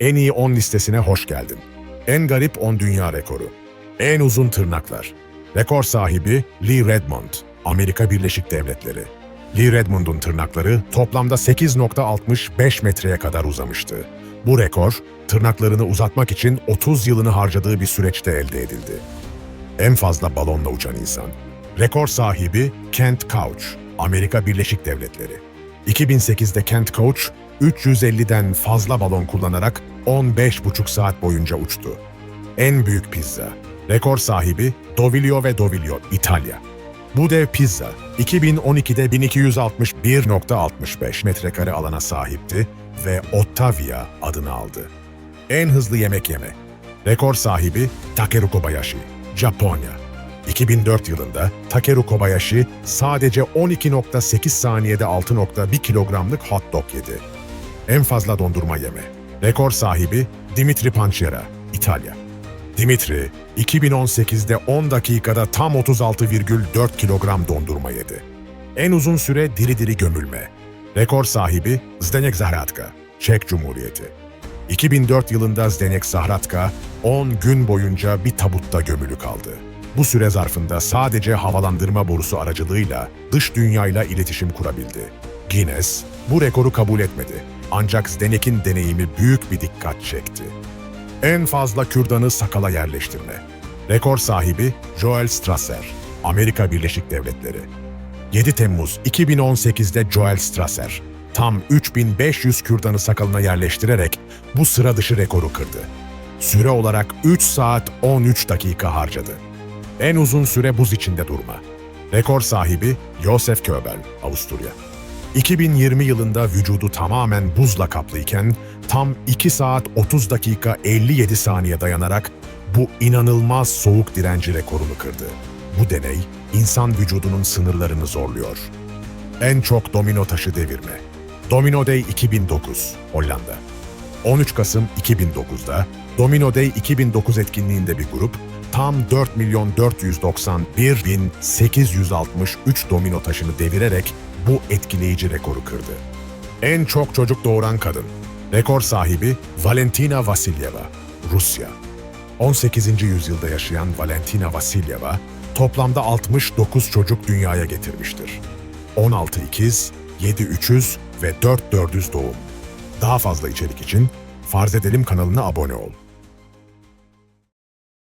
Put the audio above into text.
En iyi 10 listesine hoş geldin. En garip 10 dünya rekoru. En uzun tırnaklar. Rekor sahibi Lee Redmond, Amerika Birleşik Devletleri. Lee Redmond'un tırnakları toplamda 8.65 metreye kadar uzamıştı. Bu rekor, tırnaklarını uzatmak için 30 yılını harcadığı bir süreçte elde edildi. En fazla balonla uçan insan. Rekor sahibi Kent Couch, Amerika Birleşik Devletleri. 2008'de Kent Couch, 350'den fazla balon kullanarak 15,5 saat boyunca uçtu. En büyük pizza. Rekor sahibi Dovilio ve Dovilio, İtalya. Bu dev pizza 2012'de 1261.65 metrekare alana sahipti ve Ottavia adını aldı. En hızlı yemek yeme. Rekor sahibi Takeru Kobayashi, Japonya. 2004 yılında Takeru Kobayashi sadece 12.8 saniyede 6.1 kilogramlık hot dog yedi. En fazla dondurma yeme. Rekor sahibi Dimitri Panchera, İtalya. Dimitri, 2018'de 10 dakikada tam 36,4 kilogram dondurma yedi. En uzun süre diri diri gömülme. Rekor sahibi Zdeněk Zahradka, Çek Cumhuriyeti. 2004 yılında Zdeněk Zahradka 10 gün boyunca bir tabutta gömülü kaldı. Bu süre zarfında sadece havalandırma borusu aracılığıyla dış dünyayla iletişim kurabildi. Guinness bu rekoru kabul etmedi. Ancak Zdeněk'in deneyimi büyük bir dikkat çekti. En fazla kürdanı sakala yerleştirme. Rekor sahibi Joel Strasser, Amerika Birleşik Devletleri. 7 Temmuz 2018'de Joel Strasser, tam 3500 kürdanı sakalına yerleştirerek bu sıra dışı rekoru kırdı. Süre olarak 3 saat 13 dakika harcadı. En uzun süre buz içinde durma. Rekor sahibi Josef Köbel, Avusturya. 2020 yılında vücudu tamamen buzla kaplıyken tam 2 saat 30 dakika 57 saniye dayanarak bu inanılmaz soğuk direnci rekorunu kırdı. Bu deney insan vücudunun sınırlarını zorluyor. En çok domino taşı devirme. Domino Day 2009, Hollanda. 13 Kasım 2009'da Domino Day 2009 etkinliğinde bir grup tam 4 milyon 491 bin 863 domino taşını devirerek bu etkileyici rekoru kırdı. En çok çocuk doğuran kadın. Rekor sahibi Valentina Vasilyeva, Rusya. 18. yüzyılda yaşayan Valentina Vasilyeva toplamda 69 çocuk dünyaya getirmiştir. 16 ikiz, 7 üçüz ve 4 dördüz doğum. Daha fazla içerik için Farz Edelim kanalına abone ol.